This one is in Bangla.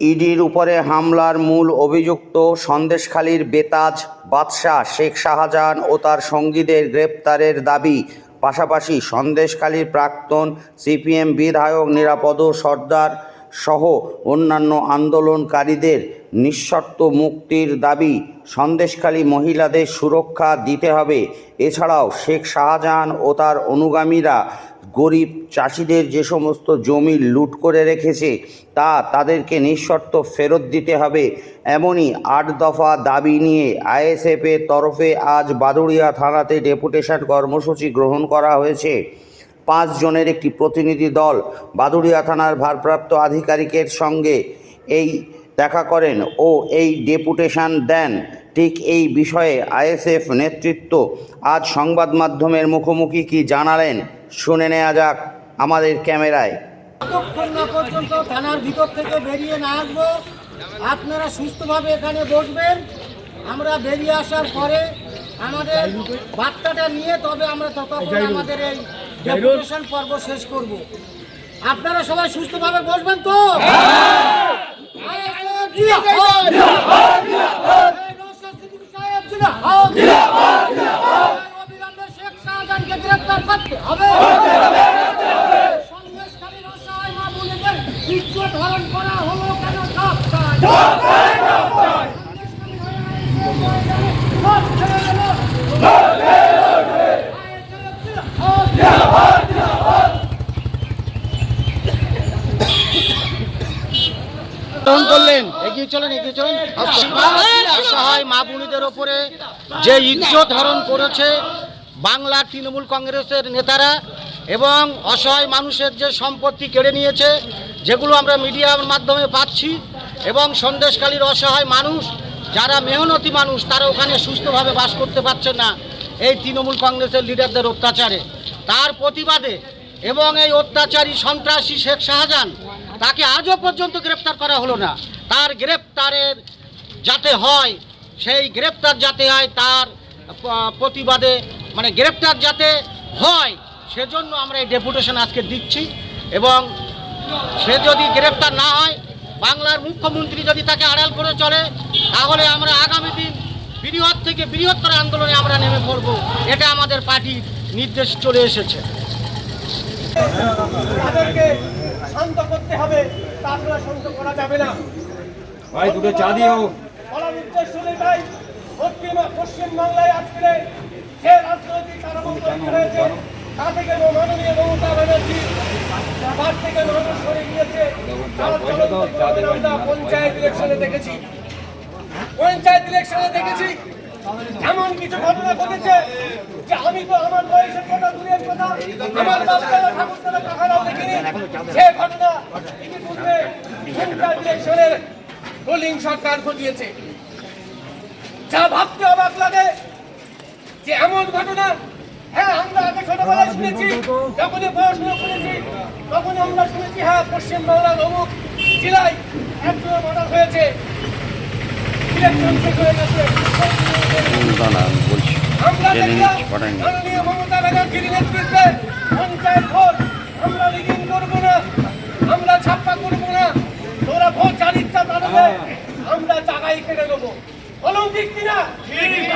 ইডির উপরে হামলার মূল অভিযুক্ত সন্দেশখালীর বেতাজ বাদশাহ শেখ শাহজাহান ও তার সঙ্গীদের গ্রেপ্তারের দাবি। পাশাপাশি সন্দেশখালীর প্রাক্তন সিপিএম বিধায়ক নিরাপদ সর্দার সহ অন্যান্য আন্দোলনকারীদের নিঃশর্ত মুক্তির দাবি। সন্দেশখালী মহিলাদের সুরক্ষা দিতে হবে। এছাড়াও শেখ শাহজাহান ও তার অনুগামীরা গরিব চাষিদের যে সমস্ত জমি লুট করে রেখেছে, তা তাদেরকে নিঃশর্ত ফেরত দিতে হবে। এমনই আট দফা দাবি নিয়ে আইএসএফের তরফে আজ বাদুড়িয়া থানাতে ডেপুটেশন কর্মসূচি গ্রহণ করা হয়েছে। পাঁচ জনের একটি প্রতিনিধি দল বাদুড়িয়া থানার ভারপ্রাপ্ত আধিকারিকের সঙ্গে এই দেখা করেন ও এই ডেপুটেশন দেন। ঠিক এই বিষয়ে আইএসএফ নেতৃত্ব আজ সংবাদ মাধ্যমের মুখোমুখি কি জানালেন? শুনে নেওয়া যাক আমাদের ক্যামেরায়। যতক্ষণ না পর্যন্ত থানার ভিতর থেকে বেরিয়ে না আসব আপনারা সুস্থভাবে এখানে বসবেন। আমরা বেরিয়ে আসার পরে আমাদের বার্তাটা নিয়ে তবে আমরা ততক্ষণ আমাদের এই ডেপুটেশন পর্ব শেষ করব। আপনারা সবাই সুস্থভাবে বসবেন তো? শাহজাহানকে গ্রেপ্তার করতে হবে সন্দেশকারীর অসহায় মা বোনেদের ইজ্জত হরণ করা হলো কেন। সন্দেশকারী করলেন এগিয়ে চলেন এগিয়ে চলেন। অসহায় মা বোনেদের ওপরে যে ইজ্জত হরণ করেছে বাংলার তৃণমূল কংগ্রেসের নেতারা এবং অসহায় মানুষের যে সম্পত্তি কেড়ে নিয়েছে যেগুলো আমরা মিডিয়ার মাধ্যমে পাচ্ছি এবং সন্দেশকালীর অসহায় মানুষ যারা মেহনতি মানুষ তারা ওখানে সুস্থভাবে বাস করতে পারছে না এই তৃণমূল কংগ্রেসের লিডারদের অত্যাচারে। তার প্রতিবাদে এবং এই অত্যাচারী সন্ত্রাসী শেখ শাহজাহান তাকে আজও পর্যন্ত গ্রেপ্তার করা হলো না। তার গ্রেপ্তারের যাতে হয়, সেই গ্রেপ্তার যাতে হয়, তার প্রতিবাদে মানে গ্রেপ্তার যাতে হয়, সেজন্য আমরা এই ডেপুটেশন আজকে দিচ্ছি। এবং সে যদি গ্রেপ্তার না হয়, বাংলার মুখ্যমন্ত্রী যদি তাকে আড়াল করে চলে, তাহলে আমরা আগামী দিন বৃহৎ থেকে বৃহত্তর আন্দোলনে আমরা নেমে পড়ব। এটা আমাদের পার্টির নির্দেশ চলে এসেছে। শান্ত করতে হবে তাছাড়া শান্ত করা যাবে না। ভাই দুটো চা দিও বলার উদ্দেশ্য এটাই পশ্চিম পশ্চিম বাংলায় আজকে যে রাজনৈতিক তা থেকে মাননীয় মমতা ব্যানার্জি তার থেকে মানুষ সরে গিয়েছে। তার আমরা পঞ্চায়েত ইলেকশনে দেখেছি। পঞ্চায়েত ইলেকশনে দেখেছি। এমন কিছু ঘটনা ঘটেছে যে আমি তো আমার বয়সের কথা দূরের কথা আমার বাচ্চারা কাকারাও দেখিনি। সে ঘটনা ইতিপূর্বে পঞ্চায়েত ইলেকশনের রুলিং সরকার ঘটিয়েছে। যা ভাবতে অবাক লাগে যে এমন ঘটনা হ্যাঁ আমরা আগে ছোটবেলায় শুনেছি যখনই পড়াশোনা করেছি তখন আমরা শুনেছি হ্যাঁ পশ্চিমবাংলার অমুক জেলায় একজন মার্ডার হয়েছে। ইলেকশন শেষ হয়ে গেছে আমরা দেখলাম মাননীয় মমতা ব্যানার্জির নেতৃত্বে পঞ্চায়েত ভোট আমরা রিগিং করব না আমরা ছাপ্পা করব না তোরা ভোট যার ইচ্ছা তাদেরকে আমরা জায়গায় কেড়ে নেব অলৌকিক কিনা করেছে এই সরকার করিয়ে দেখেছে গোটা পশ্চিম বাংলাকে স্তব্ধ করে দিয়েছে বর্তমান এই সরকার যা আমরা কোনোদিন আচ্ছা, ওই